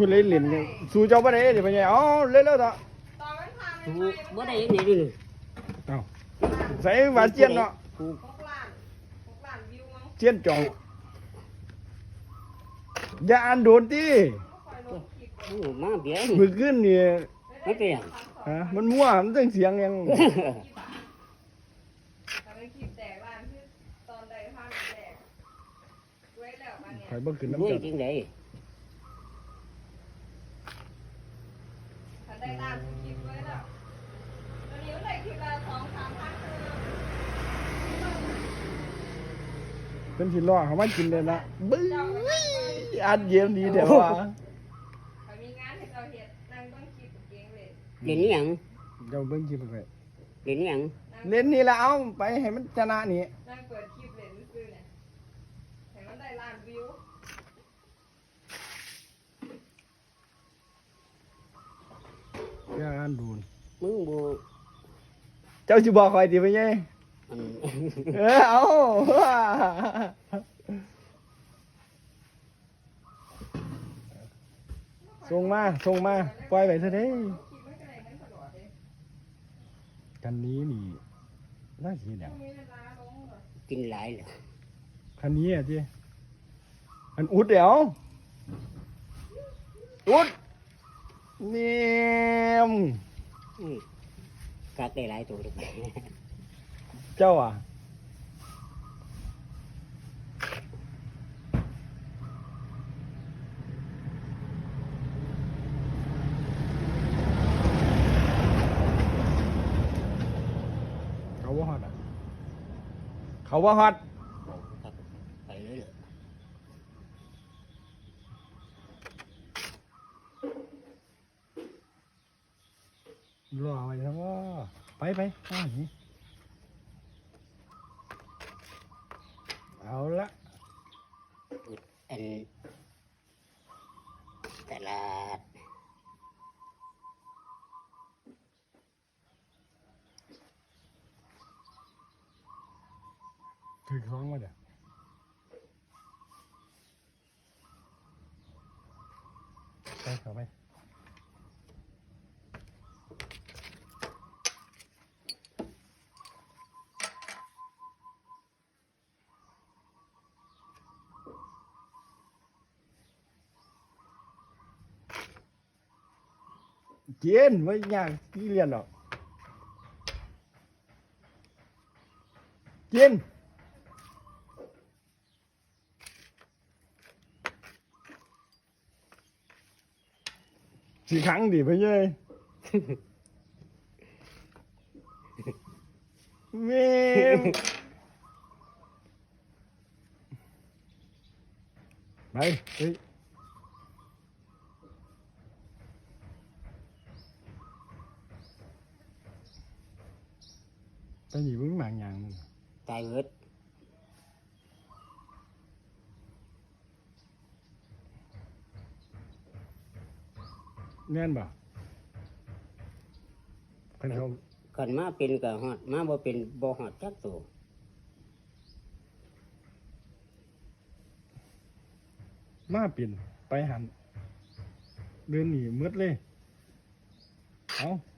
พูดเล่นเล่นเนี่ยสู้เจ้าบ่ได้เดี๋ยวไปไงอ๋อเล่นแล้วต่อตอนมันพาถูไม่ไปบ่ได้ยังไงดินี่เอ้าใส่หวานเจียนเนาะถูกหกล้านหกล้านวิวมั้งเจียนจองอย่าอ่านโดนติคอยลงคลิปโอ้มาเบี้ยมือขึ้นนี่ไม่เป็นหยังฮะมันมั่วมันต้องเสียงยัง แต่เป็นคลิปแตกล้านคือตอนใดภาพแตกไว้แล้วบ้านเนี่ยข่อยบ่ขึ้นรวน้ำยกันจริงไดถ้ ได้ล้านคือคลิปไว้แล้วตอนนี้มันได้คลิปละสองสามพันคือเป็นสิรอเขามากินเลยนะบึ้ยอัดเยี่ยมดีแต่ว่าใครมีงานให้เราเห็ดนั่งต้องคลิปเก่งเลยเล่นนี่หยังเจ้าเบิ่งคลิปไปเล่นนี่หยังนั่งเล่นนี่ละเอาไปให้มันชนะนี่นั่งเปิดคลิปเล่นซื่อๆเนี่ยเห็นมันได้ล้านวิว อ ย่าอ่านโดนมึงบ่เจ้าสิบอกข่อยติไปไงอันเออเอาส่งมาส่งมาปล่อยไปเถอะเด้คลิปไม่เป็นไรนั่งตลอดเลยคันนี้นี่น่าสิหยังมีเวลางกินหลายแล้วคันนี้อะจีอันอุดเดี๋ยวอุด เนียมอืมกัดได้หลายตัวลูกเจ้าอะเขาว่าฮอตอะเขาว่าฮอต ครับไปเลยเหรอ รอไว้ทั้งว่า ไปไปข้านี้เอาละอันตลาดถือคล้องมาเดี๋ยวไปเข้าไป เจียนไม่ยากที่เรียนห รอกเจียนสีครั้งดิไปเย้ยเมมไปเฮ้ยไปหนีมึงห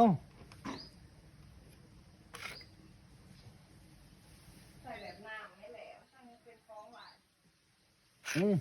นอืม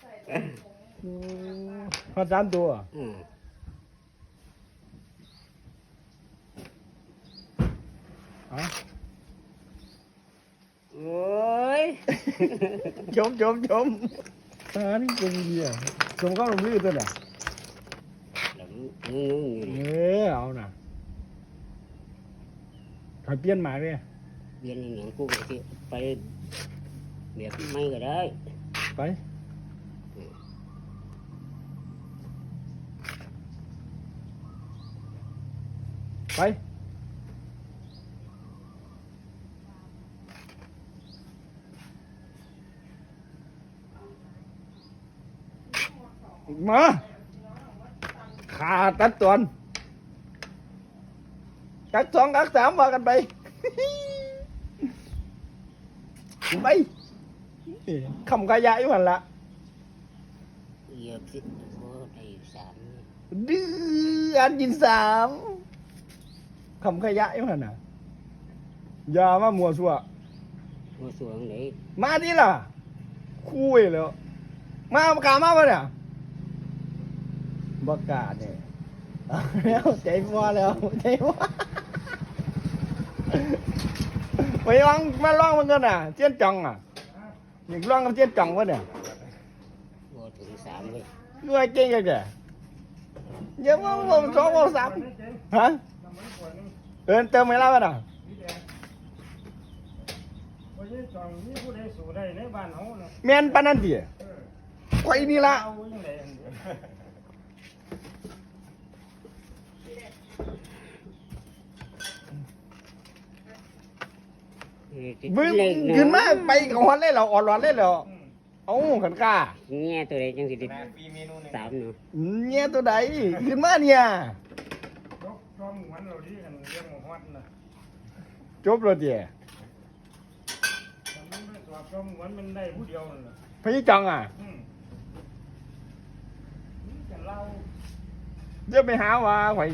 ใส่แบบผงพอสามตัวอืมเอา โอ้ยชมชมชมตานี่เป็นเดียชมเข้าลงมือตัวน่ะแล้วมึงมึงอยู่ เอ นี่ อเอาน่ะถอยเปลี่ยนหมาเลย เรียนอหย่างกูก็สิไปแบบไม่ก็ได้ ไปไป มาขาตัดตอนกักสองกักสามว่ากันไปไปคำขยายมันละเหยียบสิโอ้ได้อยู่สามดื้ออันยินสามคำขยายมันน่ะอย่ามามัวซัวหัวสวงไหนมาดิล่ะคุยแล้ว มากล้ามาปะเนี่ย บักกล้าเนี่ยเอาแล้วใจมัวแล้วใจมัวไปลองมาลองมันกันน่ะเจียนจังอะอยากลองกับเจียนจังวะเนี่ยบ่ถึงสามเลยด้วยเก่งกันแกเดี๋ยวว่าผมสองผมสามฮะเอินเติมไม่รับอะนะว่าจะจองนี่ผู้ใดสู่ได้ในบ้านเฮาน่ะแม่นปานนั้นดิไข่นี่ละ เอาจังไดอันเดียว เออติด บึ้งเล็กะขึ้นมาไปกับฮอนเลยเหราอ่อนร้อนเลยเหรอเอาขันกล้าแง่ตัวใดจังสิได้สามเนาะเนี่ยตัวใดขึ้นมาเนี่ยยกจอมหวนเราดีกันเรื่องหมูฮอดน่ะจบแล้วเดี๋ยแต่มันไม่สอบจอมหวนมันได้ผู้เดียวนั่นน่ะพี่จังอะอืมนี่แต่เราเดี๋ยวไปหาว่าไข่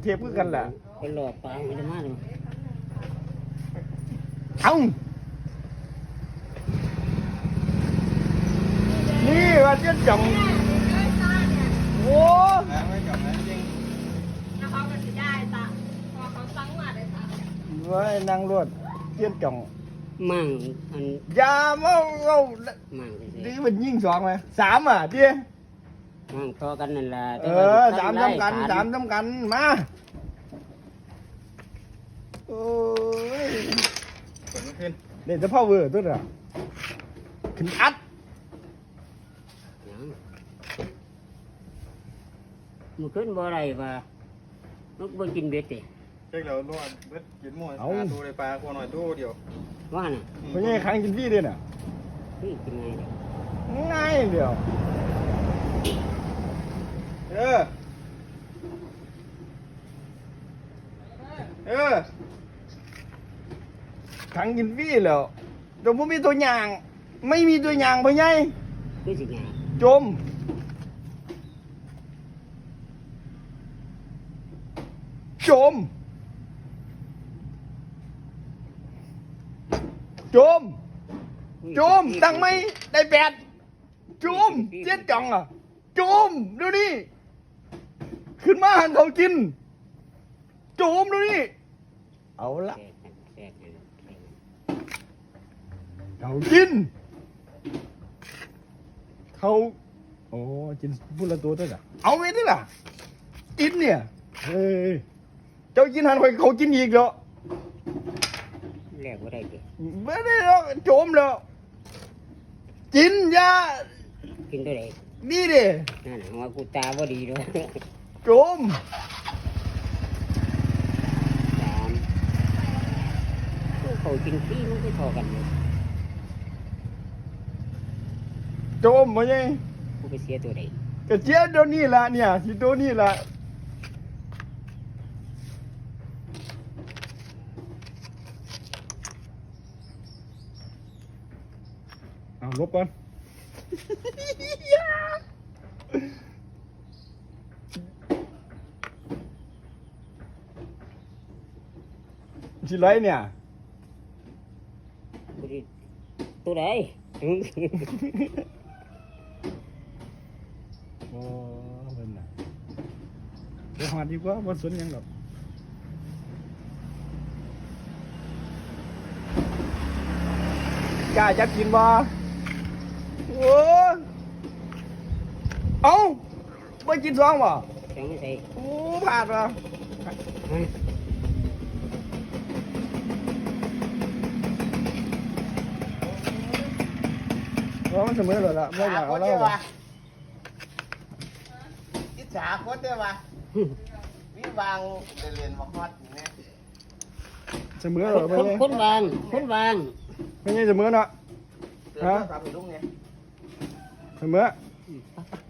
เทียบกันแหละไปหลอกปลาไม่ได้มาเลย เอานี่ว่าเจียนจังโอ้แล้วเขาก็จะได้ตาพอเขาตั้งมาได้ตาไว้นั่งรวดเจียนจังมั่งอันอย่ามาเอามั่งสิดีมันยิ่งสองไหมสามอะเดียมั่งทอกันนั่นล่ะเอแต่ว่อสิสามทำได้จำกันฐสามจำกันมาโอ้ยผล ขึ้นเดี๋ยวจะพ่อเวอร์ตัวน่ะขึ้นอัดหยังมันขึ้นบ่ได้ว่ามันบ่กินเบ็ดติเด็กเราลวดเบิดกินหมดหาตัวในปลาคนหน่อยตัวเดียวว่าน่ะเพราะงี้ครั้งกินพี่ด้วยน่ะเฮ้ยกินไงเด้อง่ายเดียวเออเออ ครั้งกินพี่แล้วแต่ผมมีตัวอย่าง ไม่มีตัวอย่างเพราะไงคือสิไงจม จม จมโจม ตั้งไหมได้แปดโจม เจ็ดจังอะโจม ดูนี่ขึ้นมาหันเขากินโจม ดูนี่ เอาละ แทรกกันแทรกกันแทรกกัน เขากิน เขาโอ้กินพูดละตัวด้วยอะเอาไว้ดิล่ะกินเนี่ยเฮ้ยเจ้ากินหันไปเขากินอีกเหรอแลกบ่ได้ติไม่ได้หรอกโจมแล้วกินยากินตัวใดนี่ดินั่นน่ะว่ากูตาบ่ดีเด้อโจมสามเขากินฟรีมันก็พอกันเลย จมมาไงกูไปเสียตัวไหนกระเจี๊ยบตัวนี้ละเนี่ยสิตัวนี้ละเอาลบก่อนสิไรเนี่ย tôi đây อดดีกว่าบนสวนหยังหรอกกล้าจะกินบ่โอ้ยเอ้าไม่กินซองบ่ยังไม่ใส่โอ้ผ่านว่ะฮะเพราะมันเสมอเลยล่ะไม่อยากเอาแล้วบ่อิจฉาคนเด้อวะ วิบางเรียนมาฮอดนี่เสมอเลยไปคนเลยคนวางคนวางไม่ใช่เสมอเนาะเตือนโทรศัพท์ให้ลุงเนี่ยเสมออืมไปไป